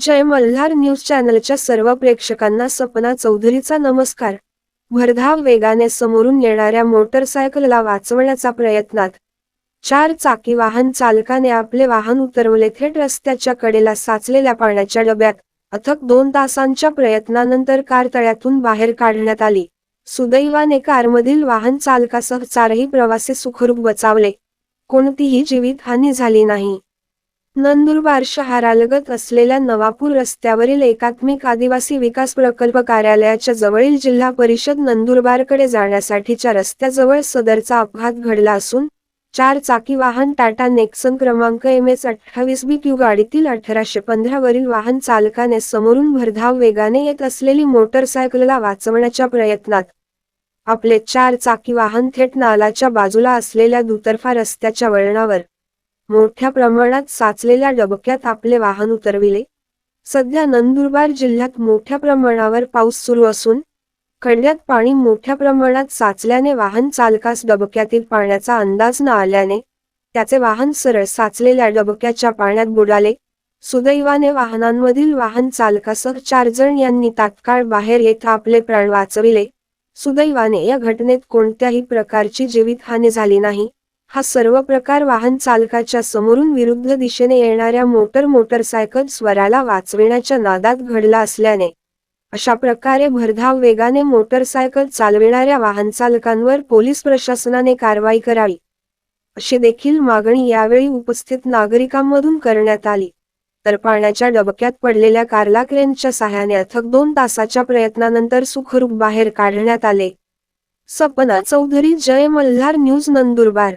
जय Malhar news चॅनलच्या सर्व प्रेक्षकांना सपना चौधरीचा नमस्कार. भरधाव वेगाने समोरून येणाऱ्या मोटरसायकलला वाचवण्याचा प्रयत्नात. चार चाकी वाहन चालकाने आपले वाहन उतरवले थेट रस्त्याच्या कडेला साचलेल्या पाण्याच्या डब्यात अथक दोन तासांच्या प्रयत्नानंतर कार तळ्यातून बाहेर काढण्यात आली. सुदैवाने कारमधील वाहन चालकासह चारही प्रवासी सुखरूप बचावले. कोणतीही जीवितहानी झाली नाही. नंदुरबार शहरालगत असलेल्या नवापूर रस्त्यावरील एकात्मिक आदिवासी विकास प्रकल्प कार्यालयाच्या जवळील जिल्हा परिषद नंदुरबारकडे जाण्यासाठीच्या रस्त्याजवळ सदरचा अपघात घडला असून चार चाकी वाहन टाटा नेक्सन क्रमांक एम एस अठ्ठावीस बी क्यू गाडीतील अठराशे पंधरा वरील वाहन चालकाने समोरून भरधाव वेगाने येत असलेली मोटरसायकलला वाचवण्याच्या प्रयत्नात. आपले चार चाकी वाहन थेट नालाच्या बाजूला असलेल्या दुतर्फा रस्त्याच्या वळणावर मोठ्या प्रमाणात साचलेल्या डबक्यात आपले वाहन उतरविले. सध्या नंदुरबार जिल्ह्यात मोठ्या प्रमाणावर पाऊस सुरू असून खड्ड्यात पाणी मोठ्या प्रमाणात साचल्याने वाहन चालकास डबक्यातील पाण्याचा अंदाज न आल्याने त्याचे वाहन सरळ साचलेल्या डबक्याच्या पाण्यात बुडाले. सुदैवाने वाहनांमधील वाहन चालकासह चार जण यांनी तात्काळ बाहेर येत आपले प्राण वाचविले. सुदैवाने या घटनेत कोणत्याही प्रकारची जीवितहानी झाली नाही. हा सर्व प्रकार वाहन चालकाच्या समोरून विरुद्ध दिशेने येणाऱ्या मोटर मोटरसायकल स्वराला वाचविण्याच्या नादात घडला असल्याने अशा प्रकारे भरधाव वेगाने मोटरसायकल चालविणाऱ्या वाहन चालकांवर पोलीस प्रशासनाने कारवाई करावी अशी देखील मागणी यावेळी उपस्थित नागरिकांमधून करण्यात आली. तर पाण्याच्या डबक्यात पडलेल्या कारला क्रेनच्या सहाय्याने अथक दोन तासाच्या प्रयत्नानंतर सुखरूप बाहेर काढण्यात आले. सपना चौधरी जय मल्हार न्यूज नंदुरबार.